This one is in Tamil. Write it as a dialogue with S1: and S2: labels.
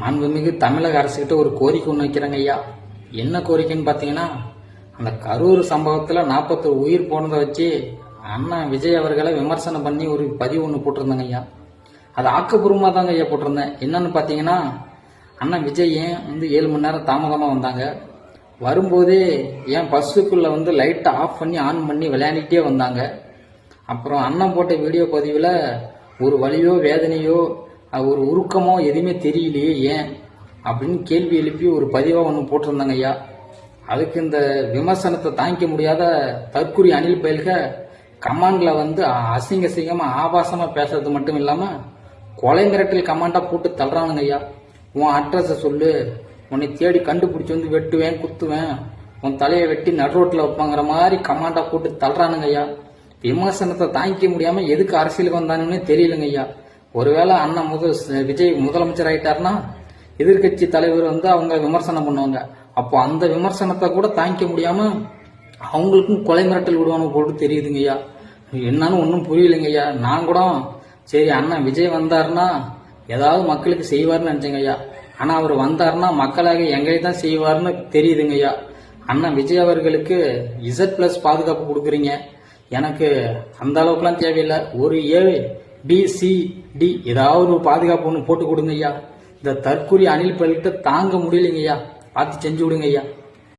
S1: மாண்புமிகு தமிழக அரசுக்கிட்ட ஒரு கோரிக்கை ஒன்று வைக்கிறாங்க ஐயா. என்ன கோரிக்கைன்னு பார்த்தீங்கன்னா அந்த கரூர் சம்பவத்தில் நாற்பத்தொரு உயிர் போனதை வச்சு அண்ணா விஜய் அவர்களை விமர்சனம் பண்ணி ஒரு பதிவு ஒன்று போட்டிருந்தாங்க ஐயா. அது ஆக்கப்பூர்வமாக தாங்க ஐயா போட்டிருந்தேன். என்னன்னு பார்த்தீங்கன்னா அண்ணா விஜய் ஏன் வந்து ஏழு மணி நேரம் தாமதமாக வந்தாங்க? வரும்போதே ஏன் பஸ்ஸுக்குள்ளே வந்து லைட்டை ஆஃப் பண்ணி ஆன் பண்ணி விளையாடிட்டே வந்தாங்க. அப்புறம் அண்ணன் போட்ட வீடியோ பதிவில் ஒரு வழியோ வேதனையோ அது ஒரு உருக்கமோ எதுவுமே தெரியலையே ஏன் அப்படின்னு கேள்வி எழுப்பி ஒரு பதிவாக ஒன்று போட்டிருந்தாங்க ஐயா. அதுக்கு இந்த விமர்சனத்தை தாங்கிக்க முடியாத தற்குறி அணில் பயில்க கமாண்டில் வந்து அசிங்க அசிங்கமாக ஆபாசமாக பேசுறது மட்டும் இல்லாமல் கொலை மிரட்டல் கமாண்டாக போட்டு தள்ளுறானுங்க ஐயா. உன் அட்ரஸை சொல்லு. உன்னை தேடி கண்டுபிடிச்சி வந்து வெட்டுவேன் குத்துவேன். உன் தலையை வெட்டி நடுரோட்டில் வைப்பாங்கிற மாதிரி கமாண்டா போட்டு தள்ளுறானுங்க ஐயா. விமர்சனத்தை தாங்கிக்க முடியாமல் எதுக்கு அரசியலுக்கு வந்தானுன்னே தெரியலங்க ஐயா. ஒருவேளை அண்ணன் முதல் விஜய் முதலமைச்சர் ஆயிட்டாருன்னா எதிர்க்கட்சி தலைவர் வந்து அவங்க விமர்சனம் பண்ணுவாங்க. அப்போ அந்த விமர்சனத்தை கூட தாங்கிக்க முடியாம அவங்களுக்கும் கொலை மிரட்டல் விடுவானு போட்டு தெரியுதுங்க ஐயா. என்னன்னு ஒன்றும் புரியலைங்க ஐயா. நான் கூட சரி அண்ணன் விஜய் வந்தாருன்னா ஏதாவது மக்களுக்கு செய்வார்னு நினச்சேங்க ஐயா. ஆனால் அவர் வந்தாருன்னா மக்களாக எங்களை தான் செய்வார்னு தெரியுதுங்க ஐயா. அண்ணன் விஜய் அவர்களுக்கு இசட் ப்ளஸ் பாதுகாப்பு கொடுக்குறீங்க. எனக்கு அந்த அளவுக்குலாம் தேவையில்லை. ஒரு ஏ டிசிடி ஏதாவது ஒரு பாதுகாப்பு ஒன்று போட்டு கொடுங்க ஐயா. இந்த தற்கொலை அணில் பல்கிட்ட தாங்க முடியலைங்க ஐயா. பார்த்து செஞ்சு விடுங்க ஐயா.